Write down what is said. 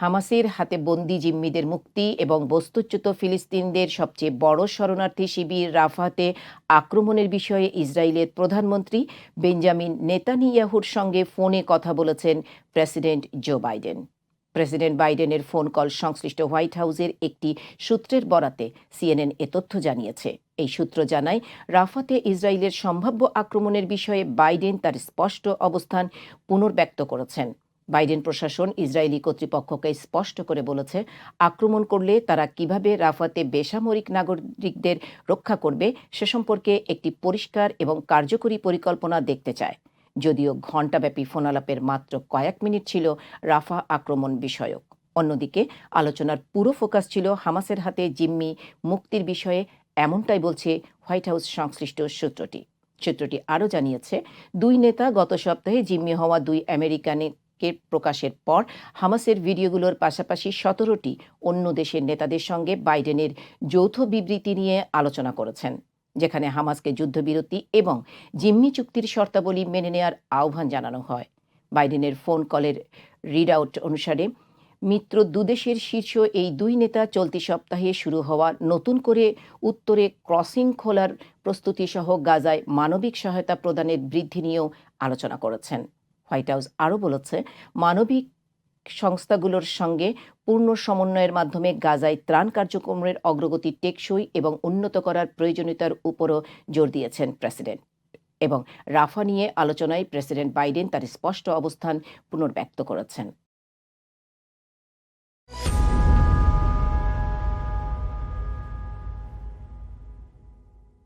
হামাসের হাতে বন্দি জিম্মিদের মুক্তি এবং বস্তুচ্যুত ফিলিস্তিনদের সবচেয়ে বড় শরণার্থী শিবির রাফাতে আক্রমণের বিষয়ে ইসরায়েলের প্রধানমন্ত্রী বেঞ্জামিন নেতানিয়াহুর সঙ্গে ফোনে কথা বলেছেন প্রেসিডেন্ট জো বাইডেন। প্রেসিডেন্ট বাইডেনের ফোন কল সংশ্লিষ্ট হোয়াইট হাউসের একটি সূত্রের বরাতে সিএনএন এ তথ্য জানিয়েছে। এই সূত্র জানায়, রাফাতে ইসরায়েলের সম্ভাব্য আক্রমণের বিষয়ে বাইডেন তার স্পষ্ট অবস্থান পুনর্ব্যক্ত করেছেন। বাইডেন প্রশাসন ইসরায়েলি কর্তৃপক্ষকে স্পষ্ট করে বলেছে, আক্রমণ করলে তারা কীভাবে রাফাতে বেসামরিক নাগরিকদের রক্ষা করবে সে সম্পর্কে একটি পরিষ্কার এবং কার্যকরী পরিকল্পনা দেখতে চায়। যদিও ঘণ্টাব্যাপী ফোনালাপের মাত্র কয়েক মিনিট ছিল রাফা আক্রমণ বিষয়ক। অন্যদিকে আলোচনার পুরো ফোকাস ছিল হামাসের হাতে জিম্মি মুক্তির বিষয়ে, এমনটাই বলছে হোয়াইট হাউস সংশ্লিষ্ট সূত্রটি। সূত্রটি আরও জানিয়েছে, দুই নেতা গত সপ্তাহে জিম্মি হওয়া দুই আমেরিকানকে প্রকাশের পর হামাসের ভিডিওগুলোর পাশাপাশি সতেরোটি অন্য দেশের নেতাদের সঙ্গে বাইডেনের যৌথ বিবৃতি নিয়ে আলোচনা করেছেন, যেখানে হামাসকে যুদ্ধবিরতি এবং জিম্মি চুক্তির শর্তাবলী মেনে নেওয়ার আহ্বান জানানো হয়। বাইডেনের ফোন কলের রিড আউট অনুসারে, মিত্র দুদেশের শীর্ষ এই দুই নেতা চলতি সপ্তাহে শুরু হওয়া নতুন করে উত্তরে ক্রসিং খোলার প্রস্তুতি সহ গাজায় মানবিক সহায়তা প্রদানের বৃদ্ধি নিয়েও আলোচনা করেছেন। হোয়াইট হাউস আরও বলেছে, মানবিক সংস্থাগুলোর সঙ্গে পূর্ণ সমন্বয়ের মাধ্যমে গাজায় ত্রাণ কার্যক্রমের অগ্রগতি টেকসই এবং উন্নত করার প্রয়োজনীয়তার উপরও জোর দিয়েছেন প্রেসিডেন্ট। এবং রাফা নিয়ে আলোচনায় প্রেসিডেন্ট বাইডেন তার স্পষ্ট অবস্থান পুনর্ব্যক্ত করেছেন।